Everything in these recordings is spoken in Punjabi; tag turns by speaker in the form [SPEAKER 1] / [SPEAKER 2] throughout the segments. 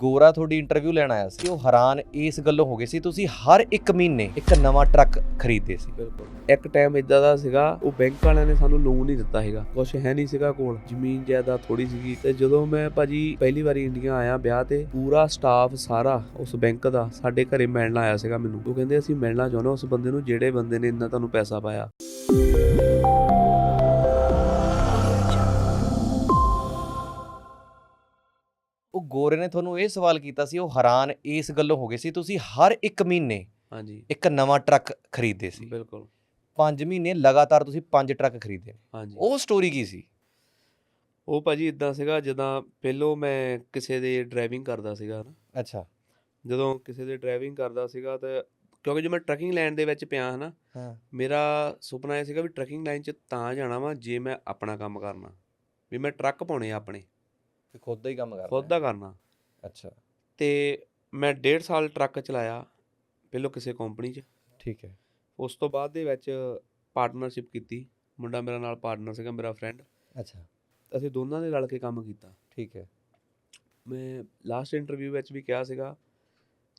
[SPEAKER 1] ਗੋਰਾ ਤੁਹਾਡੀ ਇੰਟਰਵਿਊ ਲੈਣ ਆਇਆ ਸੀ। ਉਹ ਹੈਰਾਨ ਇਸ ਗੱਲੋਂ ਹੋ ਗਏ ਸੀ, ਤੁਸੀਂ ਹਰ ਇੱਕ ਮਹੀਨੇ ਇੱਕ ਨਵਾਂ ਟਰੱਕ ਖਰੀਦਦੇ ਸੀ।
[SPEAKER 2] ਬਿਲਕੁਲ। ਇੱਕ ਟਾਈਮ ਇਦਾਂ ਦਾ ਸੀਗਾ, ਉਹ ਬੈਂਕ ਵਾਲਿਆਂ ਨੇ ਸਾਨੂੰ ਲੋਨ ਨਹੀਂ ਦਿੱਤਾ ਹੈਗਾ ਕੁਝ ਹੈ ਨਹੀਂ ਸੀਗਾ ਕੋਲ। ਜ਼ਮੀਨ ਜਾਇਦਾਦ ਥੋੜੀ ਸੀਗੀ। ਤੇ ਜਦੋਂ ਮੈਂ ਭਾਜੀ ਪਹਿਲੀ ਵਾਰੀ ਇੰਡੀਆ ਆਇਆ ਵਿਆਹ ਤੇ, ਪੂਰਾ ਸਟਾਫ ਸਾਰਾ ਉਸ ਬੈਂਕ ਦਾ, ਸਾਡੇ ਘਰੇ ਮਿਲਣ ਆਇਆ ਸੀਗਾ ਮੈਨੂੰ। ਉਹ ਕਹਿੰਦੇ, ਅਸੀਂ ਮਿਲਣਾ ਚਾਹੁੰਦੇ ਉਸ ਬੰਦੇ ਨੂੰ, ਜਿਹੜੇ ਬੰਦੇ ਨੇ ਇੰਨਾ ਤੁਹਾਨੂੰ ਪੈਸਾ ਪਾਇਆ।
[SPEAKER 1] ਉਹ ਗੋਰੇ ਨੇ ਤੁਹਾਨੂੰ ਇਹ ਸਵਾਲ ਕੀਤਾ ਸੀ ਉਹ ਹੈਰਾਨ ਇਸ ਗੱਲੋਂ ਹੋ ਗਏ ਸੀ ਤੁਸੀਂ ਹਰ ਇੱਕ ਮਹੀਨੇ
[SPEAKER 2] ਹਾਂਜੀ।
[SPEAKER 1] ਇੱਕ ਨਵਾਂ ਟਰੱਕ ਖਰੀਦਦੇ ਸੀ।
[SPEAKER 2] ਬਿਲਕੁਲ।
[SPEAKER 1] 5 ਮਹੀਨੇ ਲਗਾਤਾਰ ਤੁਸੀਂ 5 ਟਰੱਕ ਖਰੀਦੇ।
[SPEAKER 2] ਹਾਂਜੀ।
[SPEAKER 1] ਉਹ ਸਟੋਰੀ ਕੀ ਸੀ?
[SPEAKER 2] ਉਹ ਭਾਜੀ ਇਦਾਂ ਸੀਗਾ ਜਦੋਂ ਪਹਿਲੋਂ ਮੈਂ ਕਿਸੇ ਦੇ ਡਰਾਈਵਿੰਗ ਕਰਦਾ ਸੀਗਾ ਨਾ
[SPEAKER 1] ਅੱਛਾ।
[SPEAKER 2] ਜਦੋਂ ਕਿਸੇ ਦੇ ਡਰਾਈਵਿੰਗ ਕਰਦਾ ਸੀਗਾ ਤੇ ਕਿਉਂਕਿ ਜੇ ਮੈਂ ਟਰੱਕਿੰਗ ਲਾਈਨ ਦੇ ਵਿੱਚ ਪਿਆ ਹਨਾ
[SPEAKER 1] ਹਾਂ।
[SPEAKER 2] ਮੇਰਾ ਸੁਪਨਾ ਇਹ ਸੀਗਾ ਵੀ ਟਰੱਕਿੰਗ ਲਾਈਨ 'ਚ ਤਾਂ ਜਾਣਾ ਵਾ ਜੇ ਮੈਂ ਆਪਣਾ ਕੰਮ ਕਰਨਾ। ਵੀ ਮੈਂ ਟਰੱਕ ਪਾਉਣੇ ਆ ਆਪਣੇ।
[SPEAKER 1] ਤੇ ਖੁਦ ਦਾ ਹੀ ਕੰਮ ਕਰਦਾ
[SPEAKER 2] ਖੁਦ ਦਾ ਕਰਨਾ।
[SPEAKER 1] ਅੱਛਾ।
[SPEAKER 2] ਤੇ ਮੈਂ ਡੇਢ ਸਾਲ ਟਰੱਕ ਚਲਾਇਆ ਪਹਿਲੋਂ ਕਿਸੇ ਕੰਪਨੀ 'ਚ।
[SPEAKER 1] ਠੀਕ ਹੈ।
[SPEAKER 2] ਉਸ ਤੋਂ ਬਾਅਦ ਦੇ ਵਿੱਚ ਪਾਰਟਨਰਸ਼ਿਪ ਕੀਤੀ। ਮੁੰਡਾ ਮੇਰਾ ਨਾਲ ਪਾਰਟਨਰ ਸੀਗਾ ਮੇਰਾ ਫਰੈਂਡ
[SPEAKER 1] ਅੱਛਾ।
[SPEAKER 2] ਅਸੀਂ ਦੋਨਾਂ ਨੇ ਰਲ ਕੇ ਕੰਮ ਕੀਤਾ।
[SPEAKER 1] ਠੀਕ ਹੈ।
[SPEAKER 2] ਮੈਂ ਲਾਸਟ ਇੰਟਰਵਿਊ ਵਿੱਚ ਵੀ ਕਿਹਾ ਸੀਗਾ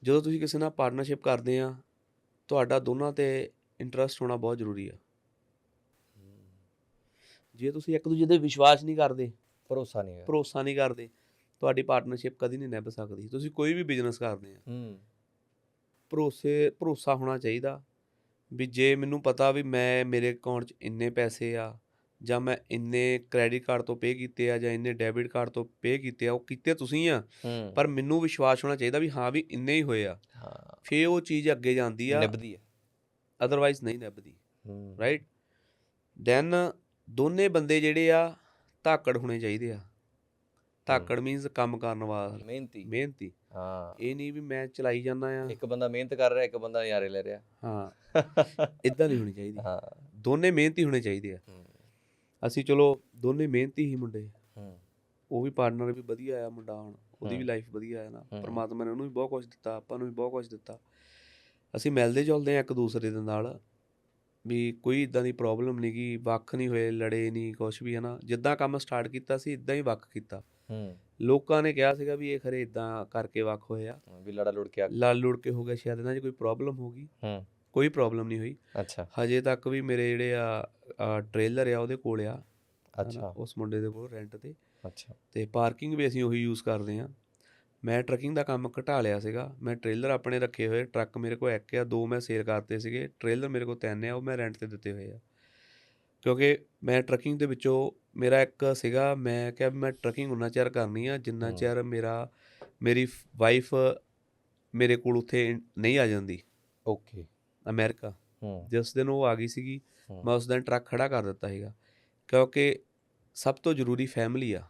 [SPEAKER 2] ਜਦੋਂ ਤੁਸੀਂ ਕਿਸੇ ਨਾਲ ਪਾਰਟਨਰਸ਼ਿਪ ਕਰਦੇ ਆ ਤੁਹਾਡਾ ਦੋਨਾਂ ਤੇ ਇੰਟਰਸਟ ਹੋਣਾ ਬਹੁਤ ਜ਼ਰੂਰੀ ਆ। ਜੇ ਤੁਸੀਂ ਇੱਕ ਦੂਜੇ ਤੇ ਵਿਸ਼ਵਾਸ ਨਹੀਂ ਕਰਦੇ
[SPEAKER 1] ਭਰੋਸਾ ਨਹੀਂ ਹੈ
[SPEAKER 2] ਭਰੋਸਾ ਨਹੀਂ ਕਰਦੇ। ਤੁਹਾਡੀ ਪਾਰਟਨਰਸ਼ਿਪ ਕਦੀ ਨਹੀਂ ਨਿਭ ਸਕਦੀ। ਤੁਸੀਂ ਕੋਈ ਵੀ ਬਿਜ਼ਨਸ ਕਰਦੇ ਆ।
[SPEAKER 1] ਹੂੰ।
[SPEAKER 2] ਭਰੋਸੇ ਭਰੋਸਾ ਹੋਣਾ ਚਾਹੀਦਾ ਵੀ ਜੇ ਮੈਨੂੰ ਪਤਾ ਵੀ ਮੈਂ ਮੇਰੇ ਅਕਾਊਂਟ 'ਚ ਇੰਨੇ ਪੈਸੇ ਆ ਜਾਂ ਮੈਂ ਇੰਨੇ ਕ੍ਰੈਡਿਟ ਕਾਰਡ ਤੋਂ ਪੇ ਕੀਤੇ ਆ ਜਾਂ ਇੰਨੇ ਡੈਬਿਟ ਕਾਰਡ ਤੋਂ ਪੇ ਕੀਤੇ ਆ ਉਹ ਕੀਤੇ ਤੁਸੀਂ ਆ ਪਰ ਮੈਨੂੰ ਵਿਸ਼ਵਾਸ ਹੋਣਾ ਚਾਹੀਦਾ ਵੀ ਹਾਂ ਵੀ ਇੰਨੇ ਹੀ ਹੋਏ ਆ।
[SPEAKER 1] ਹਾਂ।
[SPEAKER 2] ਫੇ ਉਹ ਚੀਜ਼ ਅੱਗੇ ਜਾਂਦੀ ਆ।
[SPEAKER 1] ਨਿਭਦੀ ਹੈ
[SPEAKER 2] ਅਦਰਵਾਈਜ਼ ਨਹੀਂ ਨਿਭਦੀ।
[SPEAKER 1] ਹੂੰ।
[SPEAKER 2] ਰਾਈਟ ਦੈਨ ਦੋਨੇ ਬੰਦੇ ਜਿਹੜੇ ਆ ਧਾਕੜ ਹੋਣੇ ਚਾਹੀਦੇ ਆ। ਧਾਕੜ ਮੀਨਸ ਕੰਮ ਕਰਨ ਵਾਲਾ
[SPEAKER 1] ਮਿਹਨਤੀ।
[SPEAKER 2] ਮਿਹਨਤੀ।
[SPEAKER 1] ਹਾਂ।
[SPEAKER 2] ਇਹ ਨਹੀਂ ਵੀ ਮੈਂ ਚਲਾਈ ਜਾਂਦਾ ਆ।
[SPEAKER 1] ਇੱਕ ਬੰਦਾ ਮਿਹਨਤ ਕਰ ਰਿਹਾ ਇੱਕ ਬੰਦਾ ਨਜ਼ਾਰੇ ਲੈ ਰਿਹਾ।
[SPEAKER 2] ਹਾਂ। ਇਦਾਂ ਨਹੀਂ ਹੋਣੀ ਚਾਹੀਦੀ।
[SPEAKER 1] ਹਾਂ।
[SPEAKER 2] ਦੋਨੇ ਮਿਹਨਤੀ ਹੋਣੇ ਚਾਹੀਦੇ ਆ। ਅਸੀਂ ਚਲੋ ਦੋਨੇ ਮਿਹਨਤੀ ਹੀ ਮੁੰਡੇ।
[SPEAKER 1] ਹੂੰ।
[SPEAKER 2] ਉਹ ਵੀ ਪਾਰਟਨਰ ਵੀ ਵਧੀਆ ਆ ਮੁੰਡਾ ਹੁਣ। ਉਹਦੀ ਵੀ। ਲਾਈਫ ਵਧੀਆ ਹੈ ਨਾ। ਪਰਮਾਤਮਾ ਨੇ ਉਹਨੂੰ ਵੀ ਬਹੁਤ ਕੁਝ ਦਿੱਤਾ ਆਪਾਂ ਨੂੰ ਵੀ ਬਹੁਤ ਕੁਝ ਦਿੱਤਾ। ਅਸੀਂ ਮਿਲਦੇ ਜੁਲਦੇ ਆ ਇੱਕ ਦੂਸਰੇ ਦੇ ਨਾਲ। ਵੀ ਕੋਈ ਇਦਾਂ ਦੀ ਪ੍ਰੋਬਲਮ ਨਹੀਂ ਗੀ ਵੱਖ ਨਹੀਂ ਹੋਏ ਲੜੇ ਨਹੀਂ ਕੁਝ ਵੀ ਹੈ ਨਾ ਜਿੱਦਾਂ ਕੰਮ ਸਟਾਰਟ ਕੀਤਾ ਸੀ ਇਦਾਂ ਹੀ ਵੱਖ ਕੀਤਾ।
[SPEAKER 1] ਹੂੰ।
[SPEAKER 2] ਲੋਕਾਂ ਨੇ ਕਿਹਾ ਸੀਗਾ ਵੀ ਇਹ ਖਰੇ ਇਦਾਂ ਕਰਕੇ ਵੱਖ ਹੋਏ ਆ।
[SPEAKER 1] ਵੀ ਲੜਾ ਲੁੜ ਕੇ ਆ
[SPEAKER 2] ਲੜ ਲੁੜ ਕੇ ਹੋ ਗਿਆ ਸ਼ਾਇਦ ਇਹਨਾਂ 'ਚ ਕੋਈ ਪ੍ਰੋਬਲਮ ਹੋ ਗਈ।
[SPEAKER 1] ਹੂੰ।
[SPEAKER 2] ਕੋਈ ਪ੍ਰੋਬਲਮ ਨਹੀਂ ਹੋਈ।
[SPEAKER 1] ਅੱਛਾ।
[SPEAKER 2] ਹਜੇ ਤੱਕ ਵੀ ਮੇਰੇ ਜਿਹੜੇ ਆ ਟ੍ਰੇਲਰ ਆ ਉਹਦੇ ਕੋਲ ਆ। ਹਨਾ,
[SPEAKER 1] ਅੱਛਾ।
[SPEAKER 2] ਉਸ ਮੁੰਡੇ ਦੇ ਕੋਲ ਰੈਂਟ ਤੇ।
[SPEAKER 1] ਅੱਛਾ।
[SPEAKER 2] ਤੇ ਪਾਰਕਿੰਗ ਵੀ ਅਸੀਂ ਉਹੀ ਯੂਜ਼ ਕਰਦੇ ਆ ਮੈਂ ਟਰੱਕਿੰਗ ਦਾ ਕੰਮ ਘਟਾ ਲਿਆ ਸੀਗਾ। ਮੈਂ ਟ੍ਰੇਲਰ ਆਪਣੇ ਰੱਖੇ ਹੋਏ ਟਰੱਕ ਮੇਰੇ ਕੋਲ ਇੱਕ ਆ ਦੋ ਮੈਂ ਸੇਲ ਕਰਤੇ ਸੀਗੇ। ਟ੍ਰੇਲਰ ਮੇਰੇ ਕੋਲ ਤਿੰਨ ਆ ਉਹ ਮੈਂ ਰੈਂਟ ਤੇ ਦਿੱਤੇ ਹੋਏ ਆ। ਕਿਉਂਕਿ ਮੈਂ ਟਰੱਕਿੰਗ ਦੇ ਵਿੱਚੋਂ ਮੇਰਾ ਇੱਕ ਸੀਗਾ ਮੈਂ ਕਿਹਾ ਮੈਂ ਟਰੱਕਿੰਗ ਉਨਾ ਚਿਰ ਕਰਨੀ ਆ ਜਿੰਨਾ। ਚਿਰ ਮੇਰਾ ਮੇਰੀ ਵਾਈਫ ਮੇਰੇ ਕੋਲ ਉੱਥੇ ਨਹੀਂ ਆ ਜਾਂਦੀ।
[SPEAKER 1] ਓਕੇ।
[SPEAKER 2] ਅਮਰੀਕਾ। ਜਿਸ ਦਿਨ ਉਹ ਆ ਗਈ ਸੀਗੀ। ਮੈਂ ਉਸ ਦਿਨ ਟਰੱਕ ਖੜਾ ਕਰ ਦਿੱਤਾ ਸੀਗਾ। ਕਿਉਂਕਿ ਸਭ ਤੋਂ ਜ਼ਰੂਰੀ ਫੈਮਿਲੀ ਆ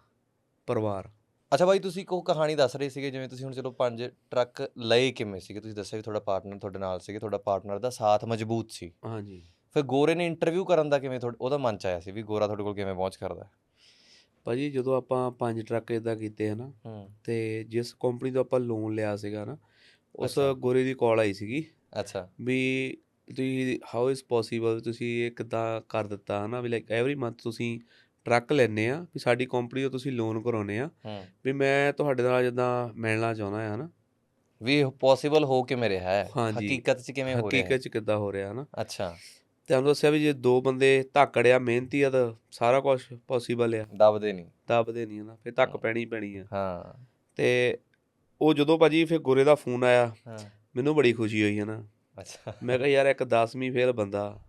[SPEAKER 2] ਪਰਿਵਾਰ।
[SPEAKER 1] ਅੱਛਾ ਬਾਈ ਤੁਸੀਂ ਕੋ ਕਹਾਣੀ ਦੱਸ ਰਹੇ ਸੀਗੇ ਜਿਵੇਂ ਤੁਸੀਂ ਹੁਣ ਚਲੋ ਪੰਜ ਟਰੱਕ ਲਏ ਕਿਵੇਂ ਸੀਗੇ ਤੁਸੀਂ ਦੱਸਿਆ ਵੀ ਤੁਹਾਡਾ ਪਾਰਟਨਰ ਤੁਹਾਡੇ ਨਾਲ ਸੀਗੇ ਤੁਹਾਡਾ ਪਾਰਟਨਰ ਦਾ ਸਾਥ ਮਜ਼ਬੂਤ ਸੀ
[SPEAKER 2] ਹਾਂਜੀ
[SPEAKER 1] ਫਿਰ ਗੋਰੇ ਨੇ ਇੰਟਰਵਿਊ ਕਰਨ ਦਾ ਕਿਵੇਂ ਤੁਹਾਡਾ ਉਹਦਾ ਮਨ ਚ ਆਇਆ ਸੀ ਵੀ ਗੋਰਾ ਤੁਹਾਡੇ ਕੋਲ ਕਿਵੇਂ ਪਹੁੰਚ ਕਰਦਾ?
[SPEAKER 2] ਭਾਜੀ ਜਦੋਂ ਆਪਾਂ ਪੰਜ ਟਰੱਕ ਇਦਾਂ ਕੀਤੇ ਹਨਾ ਤੇ ਜਿਸ ਕੰਪਨੀ ਤੋਂ ਆਪਾਂ ਲੋਨ ਲਿਆ ਸੀਗਾ ਨਾ ਉਸ। ਗੋਰੇ ਦੀ ਕਾਲ ਆਈ ਸੀਗੀ
[SPEAKER 1] ਅੱਛਾ
[SPEAKER 2] ਵੀ ਤੁਸੀਂ ਹਾਊ ਇਜ਼ ਪੋਸੀਬਲ ਤੁਸੀਂ ਇਹ ਕਿੱਦਾਂ ਕਰ ਦਿੱਤਾ ਹਨਾ ਵੀ ਲਾਈਕ ਐਵਰੀ ਮੰਥ ਤੁਸੀਂ ਟਰੱਕ ਲੈਨੇ ਆ ਵੀ ਸਾਡੀ ਕੰਪਨੀ ਤੋਂ ਤੁਸੀਂ ਲੋਨ ਕਰਾਉਨੇ ਆ ਵੀ ਮੈਂ ਤੁਹਾਡੇ ਨਾਲ ਜਿੱਦਾਂ ਮਿਲਣਾ ਚਾਹੁੰਦਾ ਆ ਹਨਾ?
[SPEAKER 1] ਵੀ ਪੋਸੀਬਲ ਹੋ ਕਿਵੇਂ ਰਿਹਾ ਹੈ। ਹਕੀਕਤ ਚ ਕਿਵੇਂ ਹੋ ਰਿਹਾ
[SPEAKER 2] ਹਕੀਕਤ ਚ ਕਿੱਦਾਂ ਹੋ ਰਿਹਾ ਹਨਾ?
[SPEAKER 1] ਅੱਛਾ।
[SPEAKER 2] ਤੇ ਉਹਨੂੰ ਦੱਸਿਆ ਵੀ ਜੇ ਦੋ ਬੰਦੇ ਧਾਕੜਿਆ ਮਿਹਨਤੀ ਆ ਤਾਂ ਸਾਰਾ ਕੁਝ ਪੋਸੀਬਲ ਆ।
[SPEAKER 1] ਦਬਦੇ ਨਹੀਂ।
[SPEAKER 2] ਦੱਬਦੇ ਨਹੀਂ ਹਨਾ? ਫਿਰ ਧੱਕ। ਪੈਣੀ ਪੈਣੀ ਆ।
[SPEAKER 1] ਹਾਂ।
[SPEAKER 2] ਤੇ ਉਹ ਜਦੋਂ ਭਾਜੀ ਫਿਰ ਗੋਰੇ ਦਾ ਫੋਨ ਆਇਆ ਮੈਨੂੰ ਬੜੀ ਖੁਸ਼ੀ ਹੋਈ ਹਨਾ?
[SPEAKER 1] ਅੱਛਾ।
[SPEAKER 2] ਮੈਂ ਕਿਹਾ ਯਾਰ ਇੱਕ 10ਵੀਂ ਫੇਲ ਬੰਦਾ।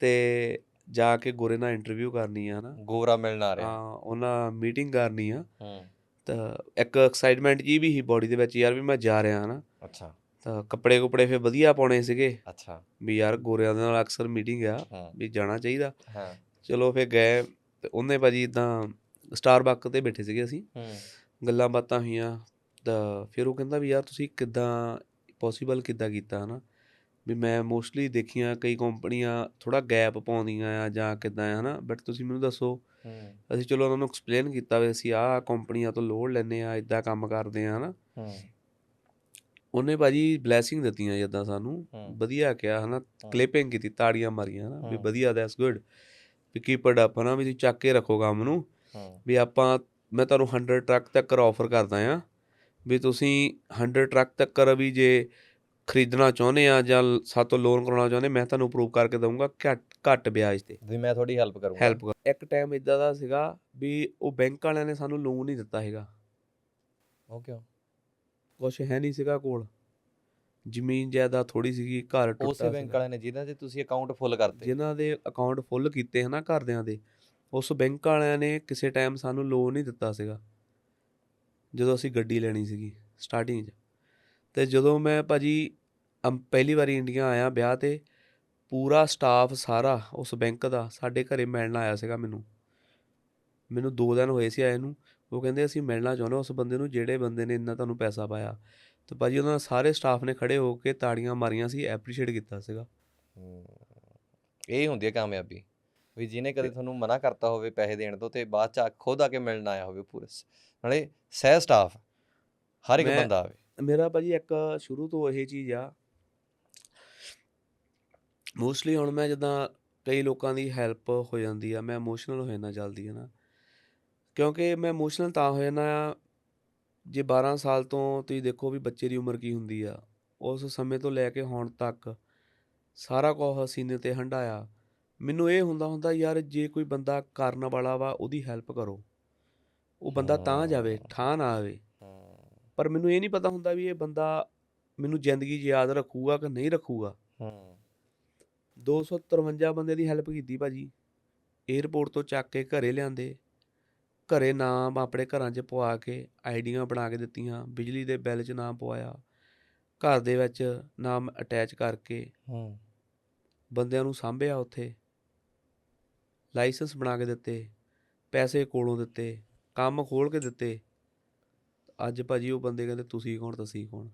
[SPEAKER 2] ਤੇ ਜਾ ਕੇ ਗੋਰੇ ਨਾਲ ਇੰਟਰਵਿਊ ਕਰਨੀ ਆ ਹਨਾ?
[SPEAKER 1] ਗੋਰਾ ਮਿਲਣ ਆ ਰਿਹਾ।
[SPEAKER 2] ਹਾਂ ਉਹਨਾਂ ਮੀਟਿੰਗ ਕਰਨੀ ਆ।
[SPEAKER 1] ਹੂੰ।
[SPEAKER 2] ਤਾਂ ਇੱਕ ਐਕਸਾਈਟਮੈਂਟ ਜੀ ਵੀ ਸੀ ਬੋਡੀ ਦੇ ਵਿੱਚ ਯਾਰ ਵੀ ਮੈਂ ਜਾ ਰਿਹਾ ਹਨਾ?
[SPEAKER 1] ਅੱਛਾ।
[SPEAKER 2] ਤਾਂ ਕੱਪੜੇ ਕੁਪੜੇ ਫਿਰ ਵਧੀਆ ਪਾਉਣੇ ਸੀਗੇ।
[SPEAKER 1] ਅੱਛਾ।
[SPEAKER 2] ਵੀ ਯਾਰ ਗੋਰਿਆਂ ਦੇ ਨਾਲ ਅਕਸਰ ਮੀਟਿੰਗ ਆ
[SPEAKER 1] ਹਾਂ।
[SPEAKER 2] ਵੀ ਜਾਣਾ ਚਾਹੀਦਾ।
[SPEAKER 1] ਹਾਂ।
[SPEAKER 2] ਚਲੋ ਫਿਰ ਗਏ ਤੇ ਉਹਨੇ ਭਾਜੀ ਇਦਾਂ ਸਟਾਰਬਕ ਤੇ ਬੈਠੇ ਸੀਗੇ ਅਸੀਂ।
[SPEAKER 1] ਹੂੰ।
[SPEAKER 2] ਗੱਲਾਂ ਬਾਤਾਂ ਹੋਈਆਂ ਤਾਂ ਫਿਰ ਉਹ ਕਹਿੰਦਾ ਵੀ ਯਾਰ ਤੁਸੀਂ ਕਿੱਦਾਂ ਪੋਸੀਬਲ ਕਿੱਦਾਂ ਕੀਤਾ ਹਨਾ? ਵੀ ਮੈਂ ਮੋਸਟਲੀ ਦੇਖੀਆਂ ਕਈ ਕੰਪਨੀਆਂ ਥੋੜਾ ਗੈਪ ਪਾਉਂਦੀਆਂ ਆ ਜਾਂ ਕਿੱਦਾਂ ਆ ਹਨਾ? ਬਟ ਤੁਸੀਂ ਮੈਨੂੰ ਦੱਸੋ ਅਸੀਂ ਚਲੋ ਉਹਨਾਂ ਨੂੰ ਐਕਸਪਲੇਨ ਕੀਤਾ ਵੀ ਅਸੀਂ ਆਹ ਕੰਪਨੀਆਂ ਤੋਂ ਲੋਡ ਲੈਨੇ ਆ ਇਦਾਂ ਕੰਮ ਕਰਦੇ ਆ ਹਨਾ? ਉਹਨੇ ਭਾਜੀ ਬਲੇਸਿੰਗ ਦਿੱਤੀਆਂ ਜਿੱਦਾਂ ਸਾਨੂੰ। ਵਧੀਆ ਕਿਹਾ ਹਨਾ? ਕਲਿੱਪਿੰਗ ਕੀਤੀ ਤਾੜੀਆਂ ਮਾਰੀਆਂ ਹਨਾ? ਵੀ। ਵਧੀਆ ਦੈਟਸ ਗੁੱਡ ਵੀ ਕੀਪ ਇਟ ਅਪ ਹਨਾ? ਵੀ ਤੁਸੀਂ ਚੱਕ ਕੇ ਰੱਖੋ ਕੰਮ ਨੂੰ। ਵੀ ਆਪਾਂ ਮੈਂ ਤੁਹਾਨੂੰ 100 ਟਰੱਕ ਤੱਕ ਆਫਰ ਕਰਦਾ ਆ। ਵੀ ਤੁਸੀਂ 100 ਟਰੱਕ ਤੱਕ ਵੀ ਜੇ ਖਰੀਦਣਾ ਚਾਹੁੰਦੇ ਆ ਜਾਂ ਸਾਤੋਂ ਲੋਨ ਕਰਾਉਣਾ ਚਾਹੁੰਦੇ ਮੈਂ ਤੁਹਾਨੂੰ ਪ੍ਰੂਵ ਕਰਕੇ ਦਊਂਗਾ ਘੱਟ ਘੱਟ ਵਿਆਜ ਤੇ।
[SPEAKER 1] ਵੀ ਮੈਂ ਤੁਹਾਡੀ ਹੈਲਪ ਕਰੂੰਗਾ।
[SPEAKER 2] ਹੈਲਪ ਇੱਕ ਟਾਈਮ ਇਦਾਂ ਦਾ ਸੀਗਾ ਵੀ ਉਹ ਬੈਂਕ ਵਾਲਿਆਂ ਨੇ ਸਾਨੂੰ ਲੋਨ ਨਹੀਂ ਦਿੱਤਾ ਹੈਗਾ
[SPEAKER 1] ਉਹ ਕਿਉਂ?
[SPEAKER 2] ਕੁਛ ਹੈ ਨਹੀਂ ਸੀਗਾ ਕੋਲ। ਜ਼ਮੀਨ ਜਾਇਦਾਦ ਥੋੜੀ ਸੀਗੀ ਘਰ
[SPEAKER 1] ਉਸੇ
[SPEAKER 2] ਟੁੱਟਾ
[SPEAKER 1] ਬੈਂਕ
[SPEAKER 2] ਸੀਗਾ।
[SPEAKER 1] ਵਾਲਿਆਂ ਨੇ ਜਿਨ੍ਹਾਂ ਦੇ ਤੁਸੀਂ ਅਕਾਊਂਟ ਫੁੱਲ ਕਰਤੇ।
[SPEAKER 2] ਜਿਨ੍ਹਾਂ ਦੇ ਅਕਾਊਂਟ ਫੁੱਲ ਕੀਤੇ ਹਨਾ ਘਰਦਿਆਂ ਦੇ ਉਸ ਬੈਂਕ ਵਾਲਿਆਂ ਨੇ ਕਿਸੇ ਟਾਈਮ ਸਾਨੂੰ ਲੋਨ ਨਹੀਂ ਦਿੱਤਾ ਸੀਗਾ। ਜਦੋਂ ਅਸੀਂ ਗੱਡੀ ਲੈਣੀ ਸੀਗੀ ਸਟਾਰਟਿੰਗ 'ਚ। ਤੇ ਜਦੋਂ ਮੈਂ ਭਾਜੀ ਅਮ- ਪਹਿਲੀ ਵਾਰੀ ਇੰਡੀਆ ਆਇਆ ਵਿਆਹ ਤੇ ਪੂਰਾ ਸਟਾਫ ਸਾਰਾ ਉਸ ਬੈਂਕ ਦਾ ਸਾਡੇ ਘਰੇ ਮਿਲਣ ਆਇਆ ਸੀਗਾ ਮੈਨੂੰ। ਮੈਨੂੰ 2 ਦਿਨ ਹੋਏ ਸੀ ਆਏ ਨੂੰ ਉਹ ਕਹਿੰਦੇ ਅਸੀਂ ਮਿਲਣਾ ਚਾਹੁੰਦੇ ਉਸ ਬੰਦੇ ਨੂੰ ਜਿਹੜੇ ਬੰਦੇ ਨੇ ਇੰਨਾ ਤੁਹਾਨੂੰ ਪੈਸਾ ਪਾਇਆ। ਤੇ ਭਾਜੀ ਉਹਨਾਂ ਸਾਰੇ ਸਟਾਫ ਨੇ ਖੜੇ ਹੋ ਕੇ ਤਾੜੀਆਂ ਮਾਰੀਆਂ ਸੀ ਐਪਰੀਸ਼ੀਏਟ ਕੀਤਾ ਸੀਗਾ।
[SPEAKER 1] ਇਹ ਹੁੰਦੀ ਹੈ ਕਾਮਯਾਬੀ। ਵੀ ਜਿਹਨੇ ਕਦੇ ਤੁਹਾਨੂੰ ਮਨਾ ਕਰਤਾ ਹੋਵੇ ਪੈਸੇ ਦੇਣ ਤੋਂ ਤੇ ਬਾਅਦ ਚ ਆ- ਖੁਦ ਆ ਕੇ ਮਿਲਣ ਆਇਆ ਹੋਵੇ ਪੂਰੇ ਨਾਲੇ ਸਹਿ ਸਟਾਫ ਹਰ ਇੱਕ ਬੰਦਾ ਆਵੇ।
[SPEAKER 2] ਮੇਰਾ ਭਾਜੀ ਇੱਕ ਸ਼ੁਰੂ ਤੋਂ ਇਹ ਚੀਜ਼ ਆ। ਮੋਸਟਲੀ ਹੁਣ ਮੈਂ ਜਿੱਦਾਂ ਕਈ ਲੋਕਾਂ ਦੀ ਹੈਲਪ ਹੋ ਜਾਂਦੀ ਆ ਮੈਂ ਇਮੋਸ਼ਨਲ ਹੋ ਜਾਂਦਾ ਜਲਦੀ ਹੈ ਨਾ ਕਿਉਂਕਿ ਮੈਂ ਇਮੋਸ਼ਨਲ ਤਾਂ ਹੋ ਜਾਂਦਾ ਆ ਜੇ 12 ਸਾਲ ਤੋਂ ਤੁਸੀਂ ਦੇਖੋ ਵੀ ਬੱਚੇ ਦੀ ਉਮਰ ਕੀ ਹੁੰਦੀ ਆ। ਉਸ ਸਮੇਂ ਤੋਂ ਲੈ ਕੇ ਹੁਣ ਤੱਕ ਸਾਰਾ ਕੁਝ ਸੀਨੇ ਤੇ ਹੰਡਾਇਆ ਮੈਨੂੰ ਇਹ ਹੁੰਦਾ ਹੁੰਦਾ ਯਾਰ ਜੇ ਕੋਈ ਬੰਦਾ ਕਰਨ ਵਾਲਾ ਵਾ ਉਹਦੀ ਹੈਲਪ ਕਰੋ। ਉਹ ਬੰਦਾ ਤਾਂ ਜਾਵੇ। ਠਾਹ ਨਾ ਆਵੇ। ਪਰ ਮੈਨੂੰ ਇਹ ਨਹੀਂ ਪਤਾ ਹੁੰਦਾ ਵੀ ਇਹ ਬੰਦਾ ਮੈਨੂੰ ਜ਼ਿੰਦਗੀ 'ਚ ਯਾਦ ਰੱਖੂਗਾ ਕਿ ਨਹੀਂ ਰੱਖੂਗਾ।
[SPEAKER 1] ਹੂੰ।
[SPEAKER 2] 253 ਬੰਦੇ ਦੀ ਹੈਲਪ ਕੀਤੀ ਭਾਜੀ। 에ਅਰਪੋਰਟ ਤੋਂ ਚੱਕ ਕੇ ਘਰੇ ਲਿਆਂਦੇ। ਘਰੇ ਨਾਮ ਆਪਣੇ ਘਰਾਂ 'ਚ ਪਵਾ ਕੇ ਆਈਡੀਆਂ ਬਣਾ ਕੇ ਦਿੱਤੀਆਂ। ਬਿਜਲੀ ਦੇ ਬਿੱਲ 'ਚ ਨਾਮ ਪਵਾਇਆ। ਘਰ ਦੇ ਵਿੱਚ ਨਾਮ ਅਟੈਚ ਕਰਕੇ
[SPEAKER 1] ਹੂੰ।
[SPEAKER 2] ਬੰਦਿਆਂ ਨੂੰ ਸਾਂਭਿਆ ਉੱਥੇ। ਲਾਇਸੈਂਸ ਬਣਾ ਕੇ ਦਿੱਤੇ। ਪੈਸੇ ਕੋਲੋਂ ਦਿੱਤੇ। ਕੰਮ ਖੋਲ ਕੇ ਦਿੱਤੇ। ਅੱਜ ਭਾਜੀ ਉਹ ਬੰਦੇ ਕਹਿੰਦੇ ਤੁਸੀਂ ਕੌਣ ਤੁਸੀਂ ਕੌਣ?